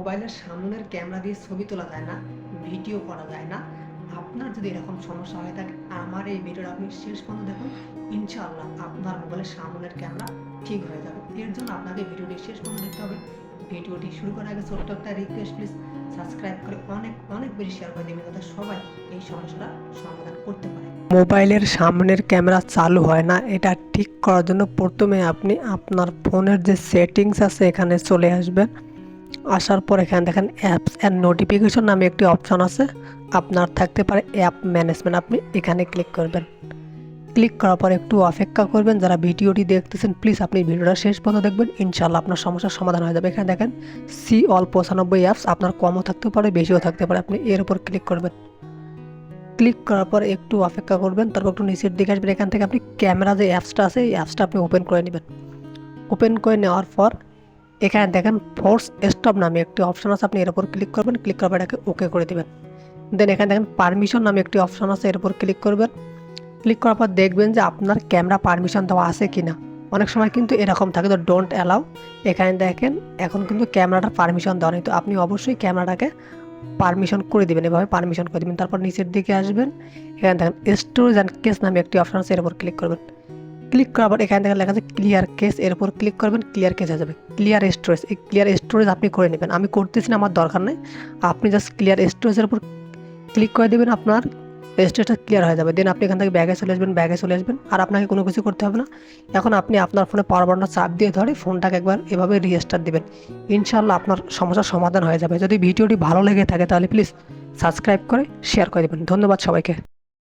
মোবাইলের সামনের ক্যামেরা দিয়ে ছবি তোলা যায় না, ভিডিও করা যায় না। আপনার যদি এরকম সমস্যা হয়ে থাকে, আমার এই ভিডিওটা আপনি শেষ পর্যন্ত দেখুন। ইনশাআল্লাহ আপনার মোবাইলের সামনের ক্যামেরা ঠিক হয়ে যাবে। এর জন্য আপনাকে ভিডিওটি শেষ পর্যন্ত দেখতে হবে। ভিডিওটি শুরু করার আগে ছোট্ট একটা রিকোয়েস্ট প্লিজ সাবস্ক্রাইব করে অনেক অনেক বেশি শেয়ার করে দেবেন যাতে সবাই এই সমস্যাটা সমাধান করতে পারে। মোবাইলের সামনের ক্যামেরা চালু হয় না, এটা ঠিক করার জন্য প্রথমে আপনি আপনার ফোনের যে সেটিংস আছে এখানে চলে আসবেন। আসার পর এখানে দেখেন অ্যাপস অ্যান্ড নোটিফিকেশন নামে একটি অপশন আছে। আপনার থাকতে পারে অ্যাপ ম্যানেজমেন্ট আপনি এখানে ক্লিক করবেন। ক্লিক করার পর একটু অপেক্ষা করবেন। যারা ভিডিওটি দেখতেছেন প্লিজ আপনি ভিডিওটা শেষ পর্যন্ত দেখবেন। ইনশাল্লাহ আপনার সমস্যার সমাধান হয়ে যাবে। এখানে দেখেন সি অল পঁচানব্বই অ্যাপস আপনার কমও থাকতে পারে, বেশিও থাকতে পারে। আপনি এর উপর ক্লিক করবেন। ক্লিক করার পর একটু অপেক্ষা করবেন। তারপর একটু নিচের দিকে আসবেন। এখান থেকে আপনি ক্যামেরা যে অ্যাপসটা আছে, এই অ্যাপসটা আপনি ওপেন করে নেবেন। ওপেন করে নেওয়ার পর এখানে দেখেন ফোর্স স্টপ নামে একটি অপশন আছে, আপনি এর উপর ক্লিক করবেন ক্লিক পর এটাকে ওকে করে দেবেন। দেন এখানে দেখেন পারমিশন নামে একটি অপশন আছে, এর উপর ক্লিক করবেন। ক্লিক করার পর দেখবেন যে আপনার ক্যামেরা পারমিশন দেওয়া আছে কি না অনেক সময় কিন্তু এরকম থাকে, তো ডোন্ট অ্যালাউ এখানে দেখেন, এখন কিন্তু ক্যামেরাটার পারমিশন দেওয়া নেই, তো আপনি অবশ্যই ক্যামেরাটাকে পারমিশন করে দিবেন, এভাবে পারমিশন করে দিবেন। তারপর নিচের দিকে আসবেন। এখানে দেখেন স্টোরেজ অ্যান্ড কেস নামে একটি অপশন আছে, এর উপর ক্লিক করবেন। ক্লিক করার পর এখান থেকে লেখা আছে ক্লিয়ার কেস এর উপর ক্লিক করবেন ক্লিয়ার কেস হয়ে যাবে। ক্লিয়ার স্টোরেজ এই ক্লিয়ার স্টোরেজ আপনি করে নেবেন। আমি করতেছি না, আমার দরকার নেই। আপনি জাস্ট ক্লিয়ার স্টোরেজের উপর ক্লিক করে দেবেন, আপনার স্টোরেজটা ক্লিয়ার হয়ে যাবে। দেন আপনি এখান থেকে ব্যাগে চলে আসবেন ব্যাগে চলে আসবেন। আর আপনাকে কোনো কিছু করতে হবে না। এখন আপনি আপনার ফোনে পাওয়ার চাপ দিয়ে ধরে ফোনটাকে একবার এভাবে রিস্টার্ট দিবেন। ইনশাল্লাহ আপনার সমস্যার সমাধান হয়ে যাবে। যদি ভিডিওটি ভালো লেগে থাকে তাহলে প্লিজ সাবস্ক্রাইব করে শেয়ার করে দেবেন। ধন্যবাদ সবাইকে।